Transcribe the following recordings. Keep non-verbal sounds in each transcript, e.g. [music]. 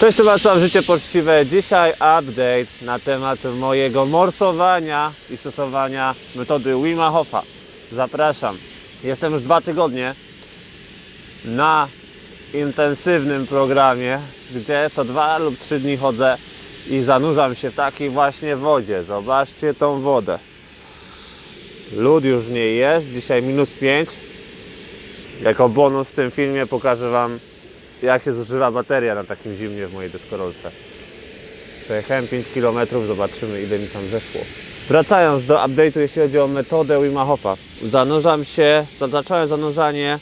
Cześć, tu Wacław, Życie Poczciwe. Dzisiaj update na temat mojego morsowania i stosowania metody Wima Hofa. Zapraszam. Jestem już dwa tygodnie na intensywnym programie, gdzie co dwa lub trzy dni chodzę i zanurzam się w takiej właśnie wodzie. Zobaczcie tą wodę. Lód już w niej jest, dzisiaj minus 5. Jako bonus w tym filmie pokażę Wam jak się zużywa bateria na takim zimnie w mojej deskorolce. Przejechałem 5 km, zobaczymy ile mi tam zeszło. Wracając do update'u, jeśli chodzi o metodę Wima Hofa. Zanurzam się, zacząłem zanurzanie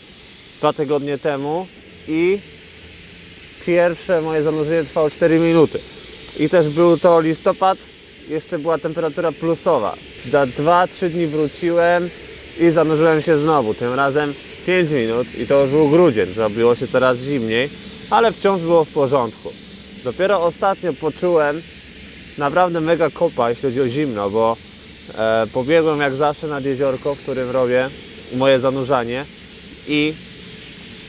dwa tygodnie temu i pierwsze moje zanurzenie trwało 4 minuty. I też był to listopad, jeszcze była temperatura plusowa. Za 2-3 dni wróciłem i zanurzyłem się znowu, tym razem 5 minut i to już był grudzień, zrobiło się coraz zimniej, ale wciąż było w porządku. Dopiero ostatnio poczułem naprawdę mega kopa, jeśli chodzi o zimno, bo e, pobiegłem jak zawsze nad jeziorko, w którym robię moje zanurzanie i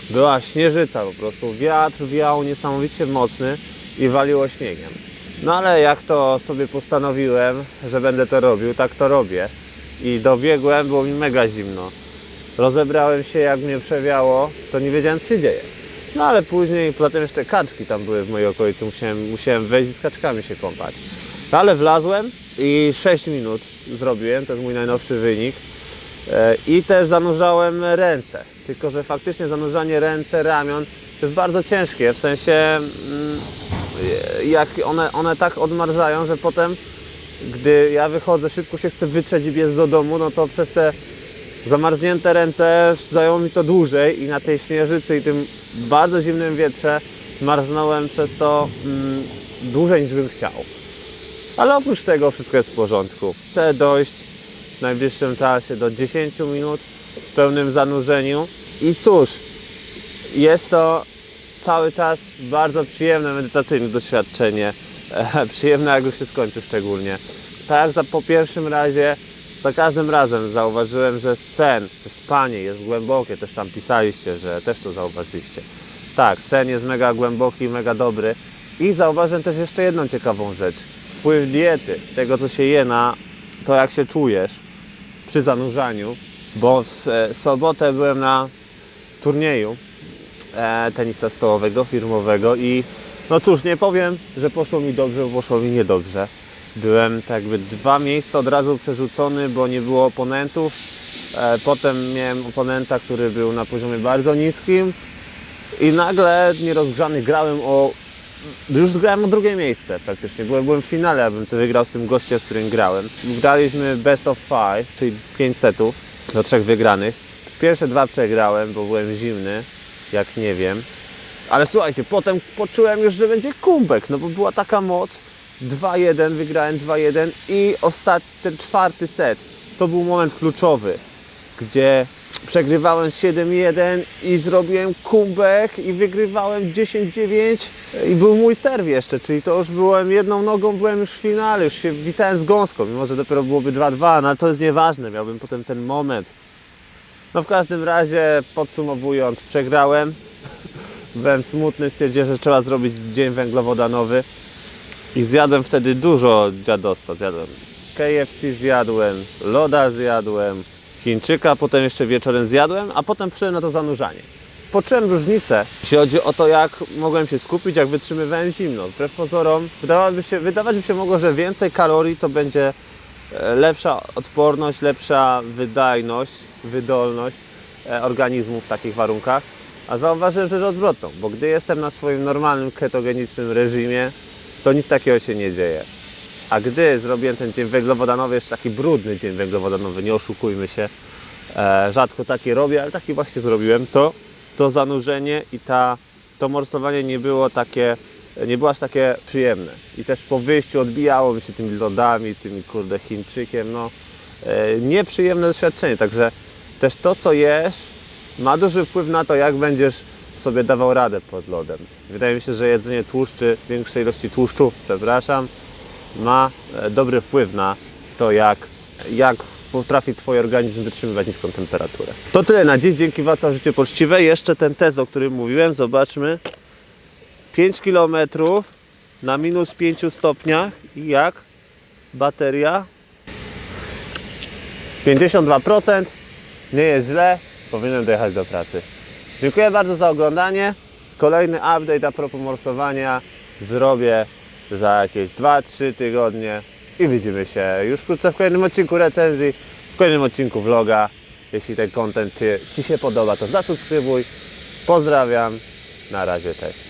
była śnieżyca po prostu. Wiatr wiał niesamowicie mocny i waliło śniegiem. No ale jak to sobie postanowiłem, że będę to robił, tak to robię. I dobiegłem, było mi mega zimno. Rozebrałem się, jak mnie przewiało, to nie wiedziałem, co się dzieje. No ale później, potem jeszcze kaczki tam były w mojej okolicy, musiałem, musiałem wejść i z kaczkami się kąpać. No ale wlazłem i 6 minut zrobiłem, to jest mój najnowszy wynik. E, I też zanurzałem ręce. Tylko, że faktycznie zanurzanie ręce, ramion jest bardzo ciężkie. W sensie, mm, jak one, one tak odmarzają, że potem, gdy ja wychodzę, szybko się chcę wytrzeć i biec do domu, no to przez te zamarznięte ręce zajęło mi to dłużej i na tej śnieżycy i tym bardzo zimnym wietrze marznąłem przez to mm, dłużej niż bym chciał. Ale oprócz tego wszystko jest w porządku. Chcę dojść w najbliższym czasie do 10 minut w pełnym zanurzeniu. I cóż, jest to cały czas bardzo przyjemne, medytacyjne doświadczenie. E, [laughs] przyjemne jak już się skończy szczególnie. Tak jak za, po pierwszym razie, za każdym razem zauważyłem, że sen, spanie jest głębokie. Też tam pisaliście, że też to zauważyliście. Tak, sen jest mega głęboki, mega dobry. I zauważyłem też jeszcze jedną ciekawą rzecz. Wpływ diety, tego co się je na to jak się czujesz przy zanurzaniu. Bo w e, sobotę byłem na turnieju e, tenisa stołowego, firmowego i no cóż, nie powiem, że poszło mi dobrze, bo poszło mi niedobrze. Byłem tak jakby dwa miejsca od razu przerzucony, bo nie było oponentów. E, potem miałem oponenta, który był na poziomie bardzo niskim i nagle nierozgrzany grałem o... Już grałem o drugie miejsce praktycznie. Byłem, byłem w finale, abym to wygrał z tym gościem, z którym grałem. Graliśmy best of five, czyli 5 setów do trzech wygranych. Pierwsze dwa przegrałem, bo byłem zimny, jak nie wiem. Ale słuchajcie, potem poczułem już, że będzie kumbek, no bo była taka moc. 2-1, wygrałem 2-1 i ostatni, ten czwarty set, to był moment kluczowy, gdzie przegrywałem 7-1 i zrobiłem kumbek i wygrywałem 10-9 i był mój serw jeszcze, czyli to już byłem jedną nogą, byłem już w finale, już się witałem z gąską, mimo że dopiero byłoby 2-2, no ale to jest nieważne, miałbym potem ten moment. No w każdym razie, podsumowując, przegrałem, [laughs] byłem smutny, stwierdziłem, że trzeba zrobić dzień węglowodanowy i zjadłem wtedy dużo dziadostwa. Zjadłem KFC zjadłem, loda zjadłem, Chińczyka potem jeszcze wieczorem zjadłem, a potem przyszedłem na to zanurzanie. Poczułem różnicę, jeśli chodzi o to, jak mogłem się skupić, jak wytrzymywałem zimno. Wbrew pozorom, wydawałoby się, wydawać by się mogło, że więcej kalorii to będzie e, lepsza odporność, lepsza wydajność, wydolność e, organizmu w takich warunkach. A zauważyłem rzecz odwrotną, bo gdy jestem na swoim normalnym ketogenicznym reżimie, to nic takiego się nie dzieje. A gdy zrobiłem ten dzień węglowodanowy, jeszcze taki brudny dzień węglowodanowy, nie oszukujmy się, e, rzadko taki robię, ale taki właśnie zrobiłem, to to zanurzenie i ta, to morsowanie nie było takie, nie było aż takie przyjemne. I też po wyjściu odbijało mi się tymi lodami, tymi kurde Chińczykiem, no e, nieprzyjemne doświadczenie, także też to co jesz ma duży wpływ na to, jak będziesz sobie dawał radę pod lodem. Wydaje mi się, że jedzenie tłuszczy, większej ilości tłuszczów, przepraszam, ma e, dobry wpływ na to, jak, jak potrafi Twój organizm wytrzymywać niską temperaturę. To tyle na dziś. Dzięki Wacław Życie Poczciwe. Jeszcze ten test, o którym mówiłem, zobaczmy. 5 km na minus 5 stopniach i jak? Bateria 52%. Nie jest źle. Powinienem dojechać do pracy. Dziękuję bardzo za oglądanie. Kolejny update a propos morsowania zrobię za jakieś 2-3 tygodnie i widzimy się już wkrótce w kolejnym odcinku recenzji, w kolejnym odcinku vloga. Jeśli ten content Ci, się podoba, to zasubskrybuj. Pozdrawiam. Na razie, cześć.